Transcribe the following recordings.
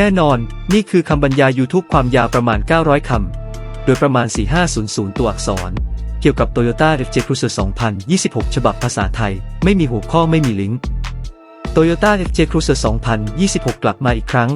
แน่นอน นี่คือคำบรรยาย YouTube ความยาวประมาณ 900 คำ โดยประมาณ 4500 ตัวอักษร เกี่ยวกับ Toyota FJ Cruiser 2026 ฉบับภาษาไทย ไม่มีหัวข้อไม่มีลิงก์ Toyota FJ Cruiser 2026 กลับมาอีกครั้ง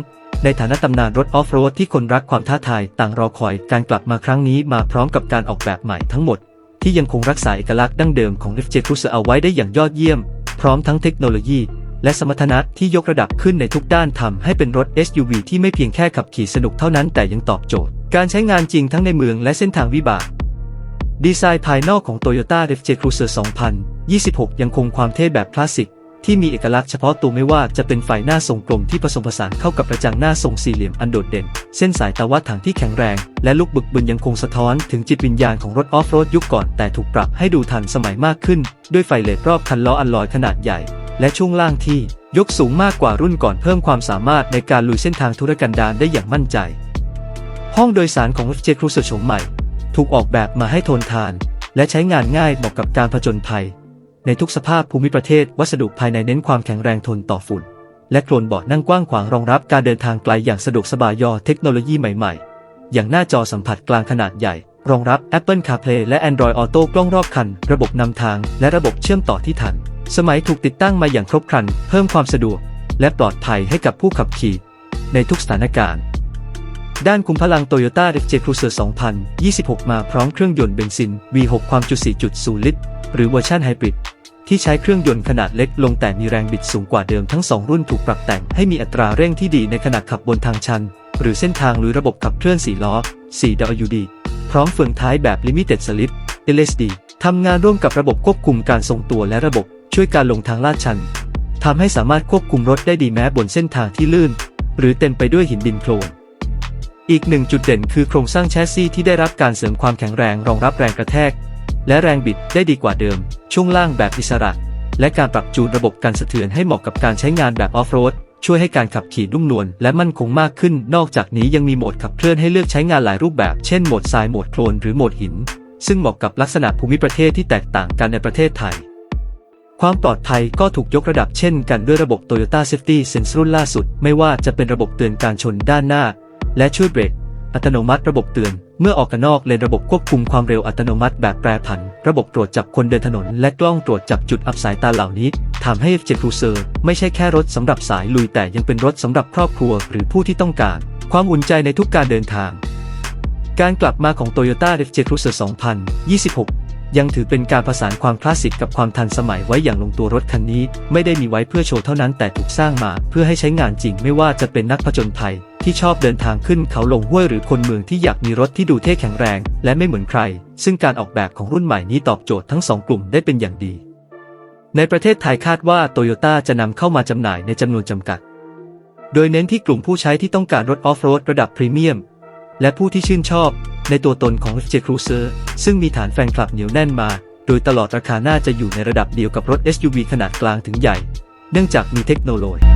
ในฐานะตำนานรถออฟโรดที่คนรักความท้าทายต่างรอคอยการกลับมาครั้งนี้มาพร้อมกับการออกแบบใหม่ทั้งหมด ที่ยังคงรักษาเอกลักษณ์ดั้งเดิมของ FJ Cruiser เอาไว้ได้อย่างยอดเยี่ยม พร้อมทั้งเทคโนโลยี และสมรรถนะที่ยกระดับขึ้นในทุกด้านทำให้เป็นรถ SUV ที่ไม่เพียงแค่ขับขี่สนุกเท่านั้นแต่ยังตอบโจทย์ การใช้งานจริงทั้งในเมืองและเส้นทางวิบาก ดีไซน์ภายนอกของ Toyota FJ Cruiser 2026 ยังคงความเท่แบบคลาสสิกที่มีเอกลักษณ์เฉพาะตัวไม่ว่าจะเป็นไฟหน้าทรงกลมที่ผสมผสานเข้ากับกระจังหน้าทรงสี่เหลี่ยมอันโดดเด่น เส้นสายตาวัดถังที่แข็งแรง และลูกบึกบึนยังคงสะท้อนถึงจิตวิญญาณของรถออฟโรดยุคก่อนแต่ถูกปรับให้ดูทันสมัยมากขึ้น ด้วยไฟเลดรอบคันล้ออัลลอยขนาดใหญ่ และช่วงล่างที่ยกสูงมากกว่ารุ่นก่อนเพิ่มความสามารถในการลุยเส้นทางธุรกันดารได้อย่างมั่นใจ ห้องโดยสารของ FJ Cruise โฉมใหม่ ถูกออกแบบมาให้ทนทาน และใช้งานง่ายเหมาะกับการผจญภัย ในทุกสภาพภูมิประเทศวัสดุภายในเน้นความแข็งแรงทนต่อฝุ่น และโคลนเบาะนั่งกว้างขวางรองรับการเดินทางไกลอย่างสะดวกสบายยอเทคโนโลยีใหม่ๆ อย่างหน้าจอสัมผัสกลางขนาดใหญ่รองรับ Apple CarPlay และ Android Auto กล้องรอบคัน ระบบนำทาง และระบบเชื่อมต่อที่ทัน สมัยถูกติดตั้งมาอย่างครบครัน เพิ่มความสะดวก และปลอดภัยให้กับผู้ขับขี่ในทุกสถานการณ์ ด้านคุมพลัง Toyota FJ Cruiser 2026 มาพร้อมเครื่องยนต์เบนซิน V6 ความจุ 4.0 ลิตร หรือเวอร์ชันไฮบริดที่ใช้เครื่องยนต์ขนาดเล็กลงแต่มีแรงบิดสูงกว่าเดิมทั้ง 2 รุ่นถูกปรับแต่งให้มีอัตราเร่งที่ดีในขณะขับบนทางชัน หรือเส้นทางหรือระบบขับเคลื่อน 4 ล้อ 4WD พร้อมเฟืองท้ายแบบ Limited Slip LSD ทำงานร่วมกับระบบควบคุมการทรงตัวและระบบ ช่วยการลงทางลาดชันทำให้สามารถควบคุมรถได้ดีแม้บนเส้นทางที่ลื่น หรือเต็มไปด้วยหินดินโคลนอีกหนึ่งจุดเด่นคือโครงสร้างแชสซีที่ได้รับการเสริมความแข็งแรงรองรับแรงกระแทก และแรงบิดได้ดีกว่าเดิม ช่วงล่างแบบอิสระ และการปรับจูนระบบการสะเทือนให้เหมาะกับการใช้งานแบบออฟโรดช่วยให้การขับขี่นุ่มนวลและมั่นคงมากขึ้น นอกจากนี้ยังมีโหมดขับเคลื่อนให้เลือกใช้งานหลายรูปแบบ เช่นโหมดทรายโหมดโคลนหรือโหมดหิน ซึ่งเหมาะกับลักษณะภูมิประเทศที่แตกต่างกันในประเทศไทย ความปลอดภัยก็ถูกยกระดับเช่นกันด้วยระบบ Toyota Safety Sense รุ่นล่าสุด ไม่ว่าจะเป็นระบบเตือนการชนด้านหน้า และช่วยเบรกอัตโนมัติระบบเตือน เมื่อออกกันนอกเลนระบบควบคุมความเร็วอัตโนมัติแบบแปรผัน ระบบตรวจจับคนเดินถนน และกล้องตรวจจับจุดอับสายตาเหล่านี้ทำให้ FJ Cruiser ไม่ใช่แค่รถสำหรับสายลุยแต่ยังเป็นรถสำหรับครอบครัวหรือผู้ที่ต้องการ ความอุ่นใจในทุกการเดินทาง การกลับมาของ Toyota FJ Cruiser 2026 ยังถือเป็นการผสานความคลาสสิกกับความทันสมัยไว้อย่างลงตัวรถคันนี้ ไม่ได้มีไว้เพื่อโชว์เท่านั้นแต่ถูกสร้างมา เพื่อให้ใช้งานจริงไม่ว่าจะเป็นนักผจญภัย ที่ชอบเดินทางขึ้นเขาลงห้วยหรือคนเมืองที่อยากมีรถที่ดูเท่แข็งแรง และไม่เหมือนใคร ซึ่งการออกแบบของรุ่นใหม่นี้ตอบโจทย์ทั้งสองกลุ่มได้เป็นอย่างดี ในประเทศไทยคาดว่าโตโยต้าจะนำเข้ามาจำหน่ายในจำนวนจำกัด โดยเน้นที่กลุ่มผู้ใช้ที่ต้องการรถออฟโรดระดับพรีเมียมและผู้ที่ชื่นชอบ ในตัวตนของ FJ Cruiser ซึ่งมีฐานแฟนคลับเหนียวแน่นมา โดยตลอดราคาน่าจะอยู่ในระดับเดียวกับรถ SUV ขนาดกลางถึงใหญ่ เนื่องจากมีเทคโนโลยี